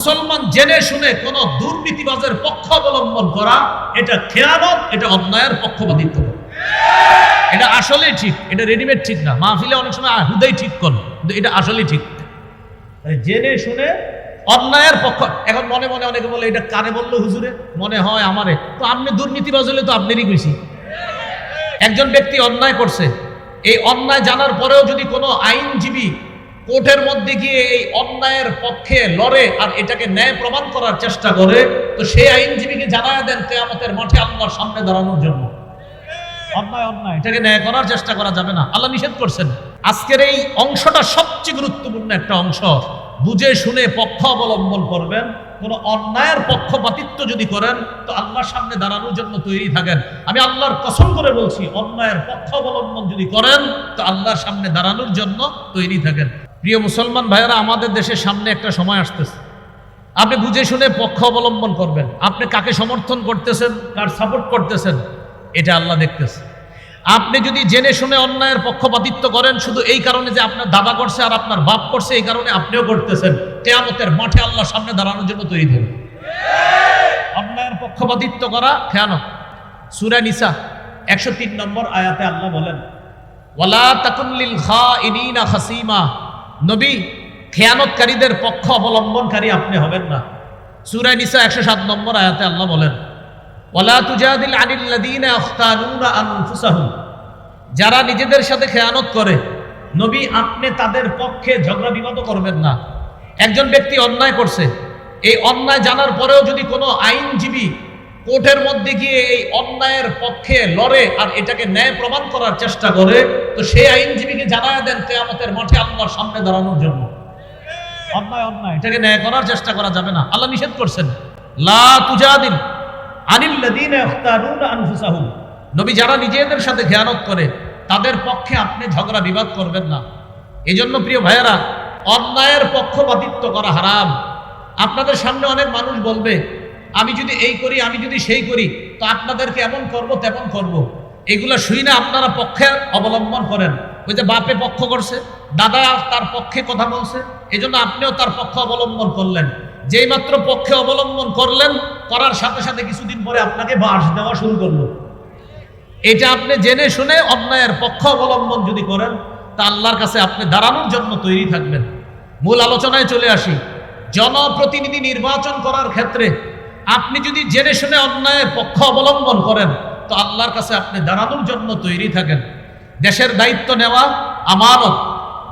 মুসলমান জেনে শুনে কোন দুর্নীতিবাজের পক্ষ অবলম্বন করা, এটা খেয়ানত এটা অন্যায়ের পক্ষপাতিত্ব। এটা আসলে ঠিক, এটা রেডিমেড ঠিক না। মাহফিলে অনেক সময় হুদাই ঠিক কর, কিন্তু এটা আসলে ঠিক। জেনে শুনে অন্যায়ের পক্ষ, এখন মনে মনে অনেকে বলে, এটা কারে বলল হুজুরে? মনে হয় আমারে। তো আপনি দুর্নীতিবাজ হলে তো আপনারই কইছি একজন ব্যক্তি অন্যায় করছে, এই অন্যায় জানার পরেও যদি কোনো আইনজীবী কোর্টের মধ্যে গিয়ে এই অন্যায়ের পক্ষে লড়ে আর এটাকে ন্যায় প্রমাণ করার চেষ্টা করে, তো সেই আইনজীবীকে জানায় দেন কেয়ামতের মাঠে আল্লাহর সামনে দাঁড়ানোর জন্য। অন্যায় অন্যায়, এটাকে ন্যায় করার চেষ্টা করা যাবে না। আল্লাহ নিষেধ করছেন। আজকের এই অংশটা সবচেয়ে গুরুত্বপূর্ণ একটা অংশ। বুঝে শুনে পক্ষ অবলম্বন করবেন। কোন অন্যায়ের পক্ষপাতিত্ব যদি করেন, তো আল্লাহর সামনে দাঁড়ানোর জন্য তৈরি থাকেন। আমি আল্লাহর কসম করে বলছি, অন্যায়ের পক্ষ অবলম্বন যদি করেন, তো আল্লাহর সামনে দাঁড়ানোর জন্য তৈরি থাকেন। প্রিয় মুসলমান ভাইয়েরা, আমাদের দেশের সামনে একটা সময় আসতেছে। আপনি বুঝে শুনে পক্ষ অবলম্বন করবেন। আপনি কাকে সমর্থন করতেছেন, কার সাপোর্ট করতেছেন, এটা আল্লাহ দেখতেছে। আপনি যদি জেনে শুনে অন্যায়ের পক্ষপাতিত্ব করেন, শুধু এই কারণে যে আপনার দাদা করছে আর আপনার বাপ করছে, এই কারণে আপনিও করতেছেন। কেয়ামতের মাঠে আল্লাহ সামনে দাঁড়ানোর জন্য তৈরি থাকবেন অন্যায়ের পক্ষপাতিত্ব করা খেয়ানত। সুরা নিসা, একশো তিন নম্বর আয়াতে আল্লাহ বলেন, ওয়ালা তাকুল্লিল খা ইনিনা খাসিমা। নবী, খেয়ানতকারীদের পক্ষ অবলম্বনকারী আপনি হবেন না। সুরা নিসা, একশো সাত নম্বর আয়াতে আল্লাহ বলেন, ওয়ালা তুজাদিল আনিল্লাদিনা আখতানুনা আনফুসাহুম। যারা নিজেদের সাথে খেয়ানত করে, নবী, আপনি তাদের পক্ষে ঝগড়া বিবাদ করবেন না। একজন ব্যক্তি অন্যায় করছে, এই অন্যায় জানার পরেও যদি কোনো আইনজীবী কোর্টের মধ্যে গিয়ে এই অন্যায়ের পক্ষে লড়ে আর এটাকে ন্যায় প্রমাণ করার চেষ্টা করে, তো সেই আইনজীবীকে জানায় দেন কেয়ামতের মাঠে আল্লাহর সামনে দাঁড়ানোর জন্য। অন্যায় অন্যায়, এটাকে ন্যায় করার চেষ্টা করা যাবে না। আল্লাহ নিষেধ করছেন, লা তুজাদিল নবী যারা নিজেদের সাথে খেয়ানত করে, তাদের পক্ষে আপনি ঝগড়া বিবাদ করবেন না। এজন্য প্রিয় ভাইয়েরা অন্যায়ের পক্ষপাতিত্ব করা হারাম। আপনাদের সামনে অনেক মানুষ বলবে, আমি যদি এই করি, আমি যদি সেই করি, তো আপনাদেরকে এমন করব, তেমন করব। এগুলো শুই না, আপনারা পক্ষে অবলম্বন করেন। ওই যে বাপে পক্ষ করছে, দাদা তার পক্ষে কথা বলছে এই জন্য আপনিও তার পক্ষ অবলম্বন করলেন। যেই মাত্র পক্ষে অবলম্বন করলেন, করার সাথে সাথে কিছুদিন পরে আপনাকে বাস দেওয়া শুরু করল। এটা আপনি জেনে শুনে অন্যায়ের পক্ষ অবলম্বন যদি করেন তা আল্লাহর কাছে আপনি দাঁড়ানোর জন্য তৈরি থাকবেন। মূল আলোচনায় চলে আসি। জনপ্রতিনিধি নির্বাচন করার ক্ষেত্রে আপনি যদি জেনে শুনে অন্যায়ের পক্ষ অবলম্বন করেন, তো আল্লাহর কাছে আপনি দাঁড়ানোর জন্য তৈরি থাকেন। দেশের দায়িত্ব নেওয়া আমানত,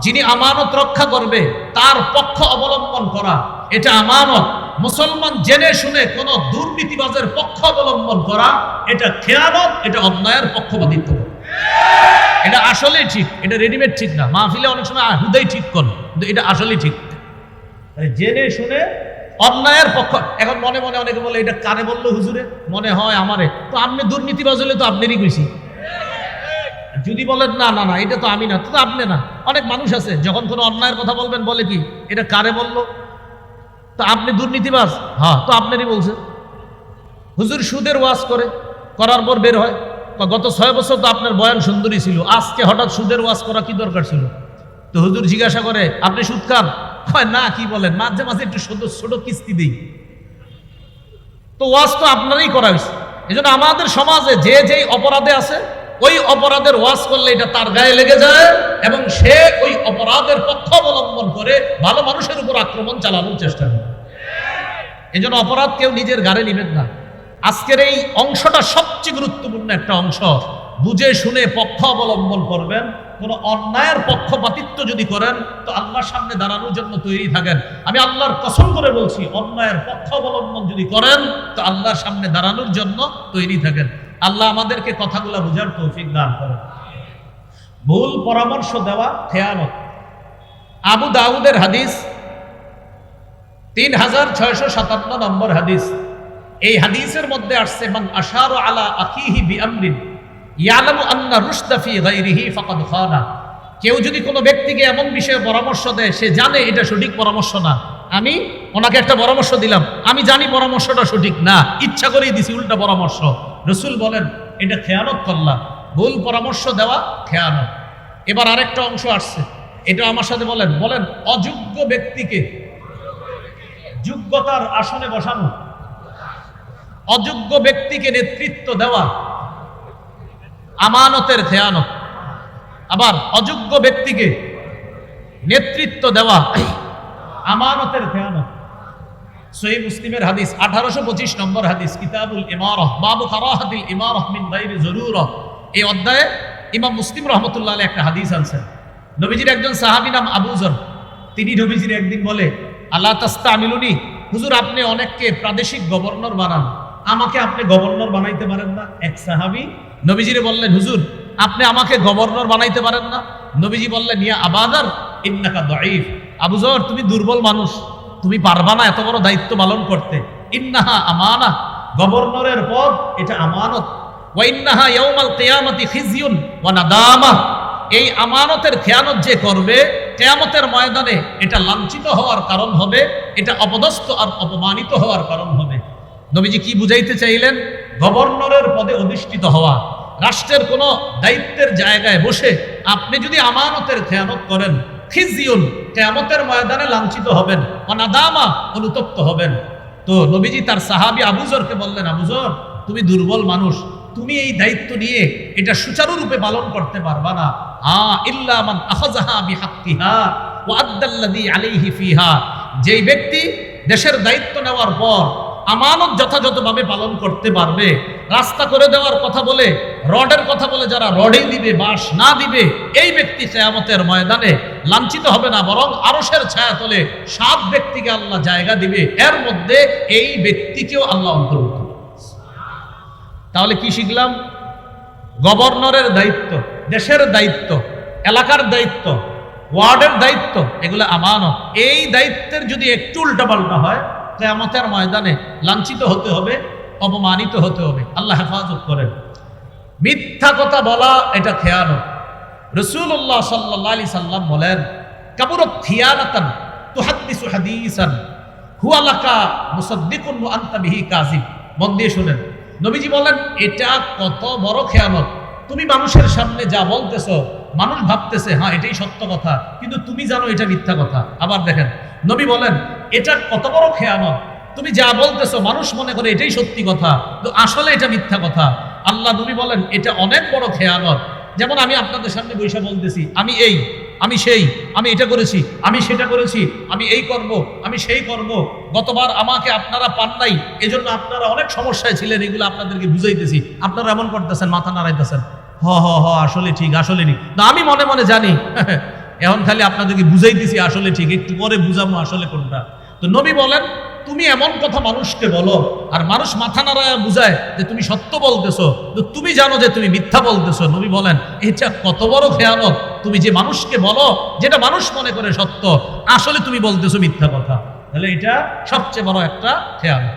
যিনি আমানত রক্ষা করবে, তার পক্ষ অবলম্বন করা, এটা আমানত। মুসলমান জেনে শুনে কোন দুর্নীতিবাজের পক্ষ অবলম্বন করা, এটা খেয়ানত, এটা অন্যায়ের পক্ষপাতিত্ব। এটা আসলে ঠিক এটা রেডিমেড ঠিক না। মাহফিলে অনেক সময় হুদাই ঠিক কর কিন্তু এটা আসলে ঠিক। জেনে শুনে অন্যায়ের পক্ষ এখন মনে মনে অনেকে বলে এটা কানে বলল হুজুরে? মনে হয় আমারে। তো আপনি দুর্নীতিবাজ হলে তো আপনারই কইছি যদি বলেন না না না এটা তো আমি না তো আপনি না। অনেক মানুষ আছে যখন কোনো অন্যায়ের কথা বলবেন বলে কি এটা কারে বলল? তো আপনি দুর্নীতিবাজ? হ্যাঁ তো আপনারই বলছে। হুজুর সুদের ওয়াজ করে করার পর বের হয়। গত ছয় বছর তো আপনার বয়ান সুন্দরী ছিল। আজকে হঠাৎ সুদের ওয়াজ করা কি দরকার ছিল? তো হুজুর জিজ্ঞাসা করে, আপনি সুদ খান? কয়, না, কি বলেন? মাঝে মাঝে একটু ছোট ছোট কিস্তি দিই। তো ওয়াজ তো আপনারই করা হয়েছে। এই জন্য আমাদের সমাজে যে যেই অপরাধে আছে, ওই অপরাধের ওয়াজ করলে এটা তার গায়ে লেগে যায় এবং সে ওই অপরাধের পক্ষ অবলম্বন করে ভালো মানুষের উপর আক্রমণ চালানোর চেষ্টা করে। এই জন্য অপরাধ কেউ নিজের গাড়ে নিবেন না। আজকের এই অংশটা সবচেয়ে গুরুত্বপূর্ণ একটা অংশ। বুঝে শুনে পক্ষ অবলম্বন করবেন। কোন অন্যায়ের পক্ষপাতিত্ব যদি করেন, তো আল্লাহর সামনে দাঁড়ানোর জন্য তৈরি থাকেন। আমি আল্লাহর কসম করে বলছি, অন্যায়ের পক্ষ অবলম্বন যদি করেন, তো আল্লাহর সামনে দাঁড়ানোর জন্য তৈরি থাকেন। আল্লাহ আমাদেরকে কথাগুলো বোঝার তৌফিক দান করেন। ভুল পরামর্শ দেওয়া খেয়ানত। আবু দাউদের হাদিস, তিন হাজার ছয়শো সাতান্ন নম্বর হাদিস। এই হাদিসের মধ্যে আসছে, মান আশারু আলা আকিহি বি আমরিন ইয়ালামু আন্না রুশদা ফি গায়রিহি ফাকাদ খানা কেউ যদি কোনো ব্যক্তিকে এমন বিষয়ে পরামর্শ দেয়, সে জানে এটা সঠিক পরামর্শ না। আমি ওনাকে একটা পরামর্শ দিলাম, আমি জানি পরামর্শটা সঠিক না, ইচ্ছা করেই দিছি, উল্টা পরামর্শ। রসুল বলেন, এটা খেয়ানত করলাম ভুল পরামর্শ দেওয়া খেয়ানত। এবার আরেকটা অংশ আসছে, এটা আমার সাথে বলেন বলেন, অযোগ্য ব্যক্তিকে যোগ্যতার আসনে বসানো। অযোগ্য ব্যক্তিকে নেতৃত্ব দেওয়া। আমানতের খেয়ানত আবার অযোগ্য ব্যক্তিকে নেতৃত্ব দেওয়া। আমানতের খেয়ানত সহি মুসলিমের হাদিস, আঠারোশো পঁচিশ নম্বর হাদিস, কিতাবুল বাবু গাইরি জরুরহ এই অধ্যায়ে ইমাম মুসলিম রহমতুল্লাহ একটা হাদিস আনছেন। নবীজির একজন সাহাবী নাম আবুজর তিনি নবীজির একদিন বলে আল্লাহ তাস্তা আমিলুনি হুজুর আপনি অনেককে প্রাদেশিক গভর্নর বানান। আমাকে আপনি গভর্নর বানাইতে পারেন না? এক সাহাবী নবীজিরে বললেন, হুজুর, আপনি আমাকে গভর্নর বানাইতে পারেন না? নবীজি বললেন, ইয়া আবাদার, ইন্নাকা দাঈফ। আবুজর তুমি দুর্বল মানুষ। তুমি পারবা না এত বড় দায়িত্ব পালন করতে। ইন্নাহা আমানা। গভর্নরের পদ, এটা আমানত। ওয়া ইন্নাহা ইয়াউমাল কিয়ামতি খিজিয়ুন ওয়া নাদামা। এই আমানতের খেয়ানত যে করবে, কেয়ামতের ময়দানে এটা লাঞ্ছিত হওয়ার কারণ হবে, এটা অপদস্থ আর অপমানিত হওয়ার কারণ হবে। নবীজি কি বুঝাইতে চাইলেন? গভর্নরের পদে অধিষ্ঠিত হওয়া। রাষ্ট্রের কোনো দায়িত্বের জায়গায় বসে আপনি যদি আমানতের খেয়ানত করেন, খিজিউন, কেয়ামতের ময়দানে লাঞ্ছিত হবেন, অনাদামা, অনুতপ্ত হবেন। তো নবীজি তার সাহাবী আবুজরকে বললেন আবুজর তুমি দুর্বল মানুষ। তুমি এই দায়িত্ব নিয়ে এটা সুচারুরূপে পালন করতে পারবা না। আ ইল্লা মান ফিহা। যেই ব্যক্তি দেশের দায়িত্ব নেওয়ার পর আমানত যথাযথভাবে পালন করতে পারবে। রাস্তা করে দেওয়ার কথা বলে, রডের কথা বলে যারা রডেই দিবে, বাঁশ না দিবে, এই ব্যক্তি কেয়ামতের ময়দানে লাঞ্ছিত হবে না, বরং আরশের ছায়া তলে সাত ব্যক্তিকে আল্লাহ জায়গা দিবে। এর মধ্যে এই ব্যক্তিকেও আল্লাহ অন্তর্ভুক্ত তাহলে কি শিখলাম? গভর্নরের দায়িত্ব, দেশের দায়িত্ব, এলাকার দায়িত্ব, ওয়ার্ডের দায়িত্ব, এগুলো আমানত। এই দায়িত্বের যদি একটু উল্টাপাল্টা হয় কেয়ামতের ময়দানে লাঞ্ছিত হতে হবে, অপমানিত হতে হবে। আল্লাহ হেফাজত করেন। মিথ্যা কথা বলা, এটা খেয়ানত। রসুল্লাহ সাল্লাহ আলি সাল্লাম বলেন, কাবুরত থিয়ানাতান তুহাদ্দিসু হাদিসান হুয়ালাকা মুসাদ্দিকুন ওয়া আনতা বিহি কাযিব। মন দিয়ে শুনেন। নবীজি বলেন, এটা কত বড় খেয়ানত। তুমি মানুষের সামনে যা বলতেছো মানুষ ভাবতেছে হ্যাঁ এটাই সত্য কথা, কিন্তু তুমি জানো এটা মিথ্যা কথা। আবার দেখেন, নবী বলেন এটা কত বড় খেয়ানত। তুমি যা বলতেছো, মানুষ মনে করে এটাই সত্যি কথা তো আসলে এটা মিথ্যা কথা। আল্লাহ নবী বলেন, এটা অনেক বড় খেয়ানত। যেমন আমি আপনাদের সামনে বৈশা বলতেছি, আমি এই, আমি সেই, আমি এটা করেছি, আমি সেটা করেছি, আমি এই করব, আমি সেই করব। গতবার আমাকে আপনারা পান নাই, এজন্য আপনারা অনেক সমস্যায় ছিলেন, এগুলো আপনাদেরকে বুঝাইতেছি। আপনারা এমন করতেছেন, মাথা নাড়াইতেছেন। হ হ হ, আসলে ঠিক আসলে ঠিক। না, আমি মনে মনে জানি, এখন খালি আপনাদেরকে বুঝাইতেছি আসলে ঠিক, একটু পরে বুঝাবো আসলে কোনটা। তো নবী বলেন, তুমি এমন কথা মানুষকে বলো, আর মানুষ মাথা নাড়ায় বুঝায় যে তুমি সত্য বলতেছো, তো তুমি জানো যে তুমি মিথ্যা বলতেছো। নবী বলেন, এটা কত বড় খেয়ালত তুমি যে মানুষকে বলো, যেটা মানুষ মনে করে সত্য, আসলে তুমি বলতেছো মিথ্যা কথা। তাহলে এটা সবচেয়ে বড় একটা খেয়ালত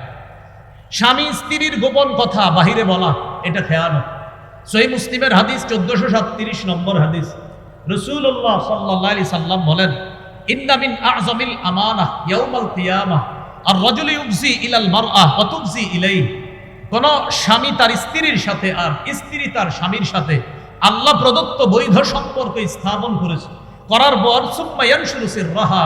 স্বামী স্ত্রীর গোপন কথা বাহিরে বলা, এটা খেয়ানত। সহি মুসলিমের হাদিস চোদ্দশো সাতত্রিশ নম্বর হাদিস। রসুল্লাহ সাল্লাহ আলি সাল্লাম বলেন আজমিল আমানা আর ইলাল ইলাই কোন স্বামী তার স্ত্রীর সাথে আর স্ত্রী তার স্বামীর সাথে আল্লাহ প্রদত্ত বৈধ সম্পর্ক স্থাপন করেছে। করার পর শুরুসির রাহা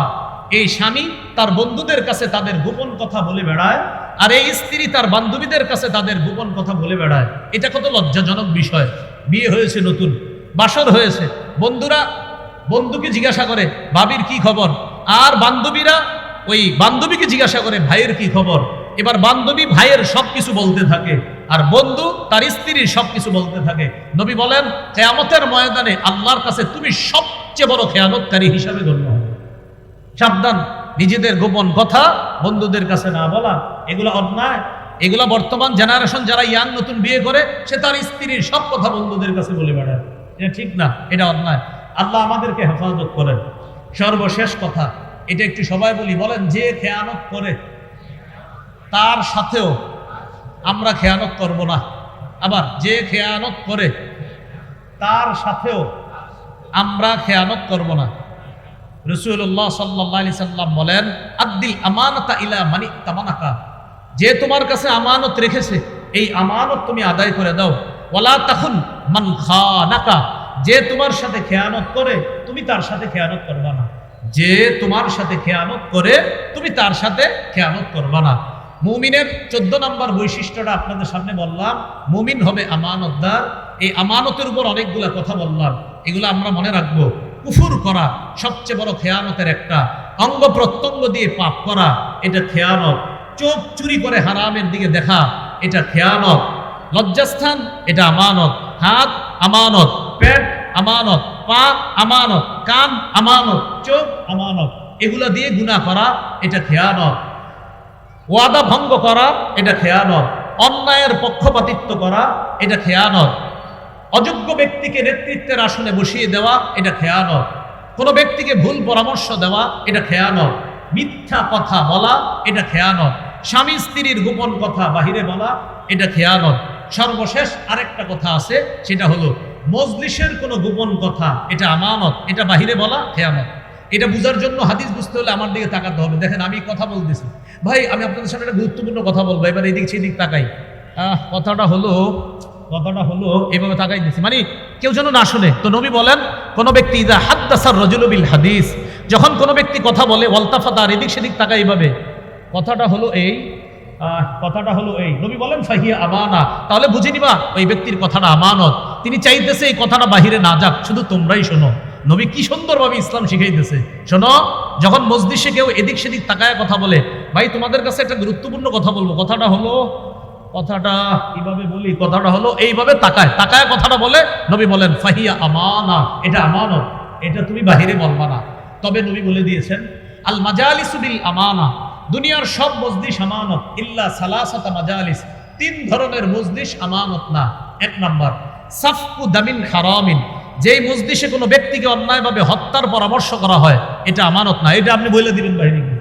এই স্বামী তার বন্ধুদের কাছে তাদের গোপন কথা বলে বেড়ায় আর এই স্ত্রী তার বান্ধবীদের কাছে তাদের গোপন কথা বলে বেড়ায়। এটা কত লজ্জাজনক বিষয়। বিয়ে হয়েছে নতুন, বাসর হয়েছে। বন্ধুরা, বন্ধুকে জিজ্ঞাসা করে, ভাবির কি খবর? আর বান্ধবীরা ওই বান্ধবীকে জিজ্ঞাসা করে, ভাইয়ের কি খবর? এবার বান্ধবী ভাইয়ের সব কিছু বলতে থাকে আর বন্ধু তার স্ত্রীর সব কিছু বলতে থাকে। নবী বলেন, কেয়ামতের ময়দানে আল্লাহর কাছে তুমি সবচেয়ে বড় খেয়ানতকারী হিসাবে গণ্য হবে। সাবধান নিজেদের গোপন কথা বন্ধুদের কাছে না বলা, এগুলো অন্যায়। এগুলো বর্তমান জেনারেশন যারা ইয়াং নতুন বিয়ে করে, সে তার স্ত্রীর সব কথা বন্ধুদের কাছে বলে বেড়ায়। এটা ঠিক না, এটা অন্যায়। আল্লাহ আমাদেরকে হেফাজত করেন। সর্বশেষ কথা, এটা একটু সবাই বলি, বলেন, যে খেয়ানত করে, তার সাথেও আমরা খেয়ানত করব না। আবার, যে খেয়ানত করে, তার সাথেও আমরা খেয়ানত করব না। রসুল্লাহ সাল্লাহ আলি সাল্লাম বলেন, আদ্দিল আমানতা ইলা মানি তামানাকা যে তোমার কাছে আমানত রেখেছে, এই আমানত তুমি আদায় করে দাও। ওলা তখন মান খানাকা। যে তোমার সাথে খেয়ানত করে, তুমি তার সাথে খেয়ানত করবা না। যে তোমার সাথে খেয়ানত করে, তুমি তার সাথে খেয়ানত করবা না। মুমিনের চোদ্দ নম্বর বৈশিষ্ট্যটা আপনাদের সামনে বললাম, মুমিন হবে আমানতদার। এই আমানতের উপর অনেকগুলা কথা বললাম, এগুলো আমরা মনে রাখব। কুফুর করা সবচেয়ে বড় খেয়ানতের একটা অঙ্গ প্রত্যঙ্গ দিয়ে পাপ করা, এটা খেয়ানত। চোখ চুরি করে হারামের দিকে দেখা, এটা খেয়ানত। লজ্জাস্থান, এটা আমানত। হাত আমানত। পেট আমানত। পা আমানত। কান আমানত। চোখ আমানত। এগুলা দিয়ে গুণা করা, এটা খেয়ানত। ওয়াদা ভঙ্গ করা, এটা খেয়ানত। অন্যায়ের পক্ষপাতিত্ব করা, এটা খেয়ানত। অযোগ্য ব্যক্তিকে নেতৃত্বের আসনে বসিয়ে দেওয়া, এটা খেয়ানত। কোনো ব্যক্তিকে ভুল পরামর্শ দেওয়া, এটা খেয়ানত। মিথ্যা কথা বলা, এটা খেয়ানত। স্বামী স্ত্রীর গোপন কথা বাহিরে বলা, এটা খেয়ানত। সর্বশেষ আরেকটা কথা আছে, সেটা হলো, মজলিসের কোনো গোপন কথা, এটা আমানত। এটা বাহিরে বলা, খেয়ানত। এটা বোঝার জন্য হাদিস বুঝতে হলে আমার দিকে তাকাতে হবে। দেখেন, আমি কথা বলতেছি। ভাই, আমি আপনাদের সাথে একটা গুরুত্বপূর্ণ কথা বলব। এবার এদিক সেদিক তাকাই। কথাটা হলো কথাটা হলো, এভাবে তাকাই দিছি। মানে কেউ যেন না শুনে। তো নবী বলেন, কোন ব্যক্তি ইদা হাদ্দাসার রজুলবিল হাদিস, যখন কোনো ব্যক্তি কথা বলে ওয়ালতাফাতার এদিক সেদিক তাকাই এইভাবে কথাটা হলো এই কথাটা হলো এই। নবী বলেন, ফাহিয়া আমানা। তাহলে বুঝে নিবা, ওই ব্যক্তির কথাটা আমানত। তিনি চাইতেছে এই কথাটা বাহিরে না যাক, শুধু তোমরাই শোনো। নবী কি সুন্দরভাবে ইসলাম শিখাইতেছে। শোনো, যখন মসজিদে কেউ এদিক সেদিক তাকায় কথা বলে, ভাই, তোমাদের কাছে একটা গুরুত্বপূর্ণ কথা বলব। কথাটা হলো কথাটা কীভাবে বলি? কথাটা হলো এইভাবে তাকায়। তাকায় কথাটা বলে, নবী বলেন, ফাহিয়া আমানা। এটা আমানত। এটা তুমি বাহিরে বলবা না। তবে নবী বলে দিয়েছেন, আল মাজালিসু বিল আমানা। দুনিয়ার সব মজলিস আমানত। ইল্লা সালাসাতা মাজালিস। তিন ধরনের মজলিস আমানত না। এক নাম্বার, সাফকু দামিন হারামিন যেই মজলিসে কোনো ব্যক্তিকে অন্যায়ভাবে হত্যার পরামর্শ করা হয়, এটা আমানত না। এটা আপনি বলে দিবেন বাহিনীকে।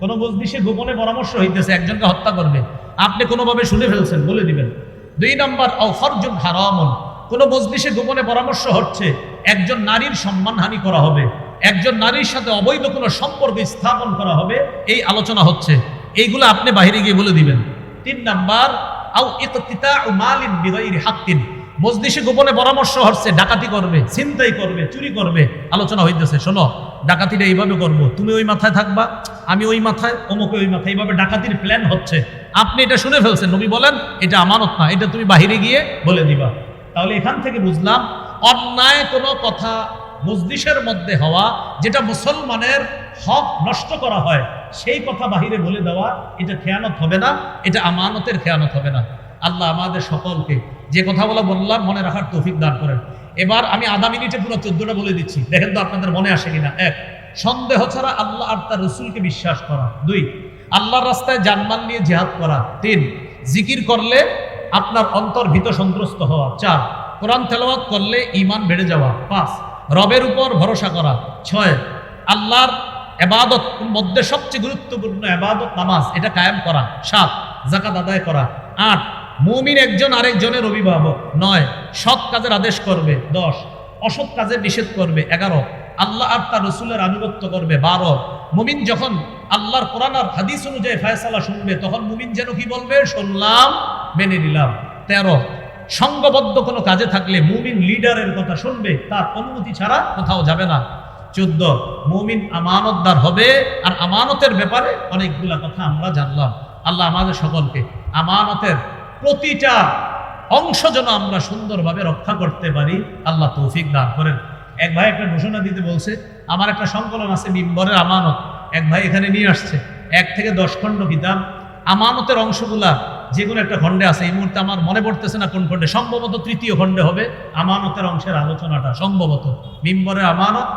কোনো মজলিসে গোপনে পরামর্শ হইতেছে, একজনকে হত্যা করবে। আপনি কোনোভাবে শুনে ফেলছেন, বলে দিবেন। দুই নম্বর, অফরজন হারামন। কোনো মজলিসে গোপনে পরামর্শ হচ্ছে, একজন নারীর সম্মানহানি করা হবে, একজন নারীর সাথে অবৈধ কোনো সম্পর্ক স্থাপন করা হবে, এই আলোচনা হচ্ছে। এইগুলো আপনি বাইরে গিয়ে বলে দিবেন। তিন নাম্বার, আও ইকতিতা মালিন বিগাইরি হাক্কিন। মজলিসে গোপনে পরামর্শ হচ্ছে, ডাকাতি করবে, ছিনতাই করবে, চুরি করবে। আলোচনা হইতেছে, শোনো, ডাকাতিটা এইভাবে করব, তুমি ওই মাথায় থাকবা আমি ওই মাথায়, অমুকে ওই মাথায়, এইভাবে ডাকাতির প্ল্যান হচ্ছে। আপনি এটা শুনে ফেলছেন, নবী বলেন, এটা আমানত না, এটা তুমি বাহিরে গিয়ে বলে দিবা। তাহলে এখান থেকে বুঝলাম, অন্যায় কোনো কথা মজলিসের মধ্যে হওয়া, যেটা মুসলমানের হক নষ্ট করা হয়, সেই কথা বাহিরে বলে দেওয়া, এটা খেয়ানত হবে না, এটা আমানতের খেয়ানত হবে না। আল্লাহ আমাদের সকলকে যে কথা কথাগুলো বললাম, মনে রাখার তৌফিক দান করেন। এবার আমি আধা মিনিটে পুরো চোদ্দটা বলে দিচ্ছি। দেখেন তো আপনাদের মনে আসে কিনা? এক। সন্দেহ ছাড়া আল্লাহ আর তার রসুলকে বিশ্বাস করা। দুই, আল্লাহর রাস্তায় জানমাল নিয়ে জেহাদ করা। তিন, জিকির করলে আপনার অন্তর ভীত সন্ত্রস্ত হওয়া। চার, কোরআন তেলাওয়াত করলে ইমান বেড়ে যাওয়া। পাঁচ, রবের উপর ভরসা করা। ছয়, আল্লাহর এবাদত মধ্যে সবচেয়ে গুরুত্বপূর্ণ এবাদত? নামাজ, এটা কায়েম করা। সাত জাকাত আদায় করা। আট, মুমিন একজন আরেকজনের অভিভাবক। নয়, সৎ কাজের আদেশ করবে। দশ, অসৎ কাজের নিষেধ করবে। এগারো আল্লাহ আর তার রসুলের আনুগত্য করবে, বারো। মুমিন যখন আল্লাহর কোরআন আর হাদিস অনুযায়ী ফয়সালা শুনবে, তখন মুমিন যেন কি বলবে? শুনলাম, মেনে নিলাম। তেরো সংঘবদ্ধ কোনো কাজে থাকলে মুমিন লিডারের কথা শুনবে, তার অনুমতি ছাড়া কোথাও যাবে না। চোদ্দ, মুমিন আমানতদার হবে, আর আমানতের ব্যাপারে অনেকগুলা কথা আমরা জানলাম। আল্লাহ আমাদের সকলকে আমানতের প্রতিটা অংশ যেন আমরা সুন্দরভাবে রক্ষা করতে পারি, আল্লাহ তৌফিক দান করেন। এক ভাই একটা ঘোষণা দিতে বলছে, আমার একটা সংকলন আছে মিম্বরের আমানত। এক ভাই এখানে নিয়ে আসছে, এক থেকে দশ খণ্ড কিতাব আমানতের অংশগুলা যে কোনো একটা খণ্ডে আছে, এই মুহূর্তে আমার মনে পড়তেছে না কোন খণ্ডে, সম্ভবত তৃতীয় খণ্ডে হবে আমানতের অংশের আলোচনাটা, সম্ভবত। মিম্বরের আমানত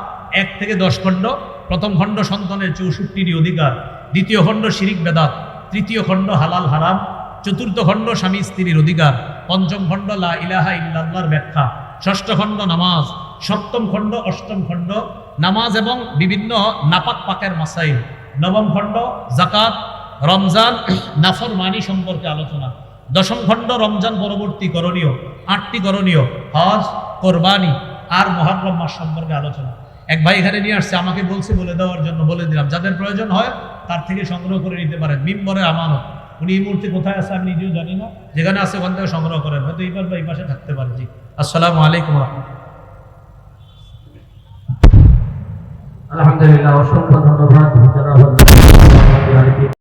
এক থেকে দশ খণ্ড, প্রথম খণ্ড সন্তানের চৌষট্টিটি অধিকার, দ্বিতীয় খণ্ড শিরিক বেদাত, তৃতীয় খণ্ড হালাল হারাম, চতুর্থ খণ্ড স্বামী স্ত্রীর অধিকার, পঞ্চম খণ্ড লা ইলাহা ইল্লাল্লাহর ব্যাখ্যা, ষষ্ঠ খণ্ড নামাজ সপ্তম খণ্ড, অষ্টম খণ্ড, নামাজ এবং বিভিন্ন নাপাক পাকের মাসাইল। নবম খণ্ড জাকাত রমজান নাফর মানি সম্পর্কে আলোচনা। দশম খণ্ড, রমজান পরবর্তী করণীয়, আটটি করণীয়, হজ, কোরবানি আর মহারম মাস সম্পর্কে আলোচনা। এক ভাই এখানে নিয়ে আসছে, আমাকে বলছে বলে দেওয়ার জন্য বলে দিলাম, যাদের প্রয়োজন হয় তার থেকে সংগ্রহ করে নিতে পারেন মিম্বরের আমানত। উনি এই মুহূর্তে কোথায় আছে আমি নিজেও জানি না, যেখানে আছে ওখান থেকে সংগ্রহ করেন, হয়তো এইবার বা এই পাশে থাকতে পারে। জি। আসসালামু আলাইকুম। রহমতুল্লাহ আলহামদুলিল্লাহ অসংখ্য ধন্যবাদ।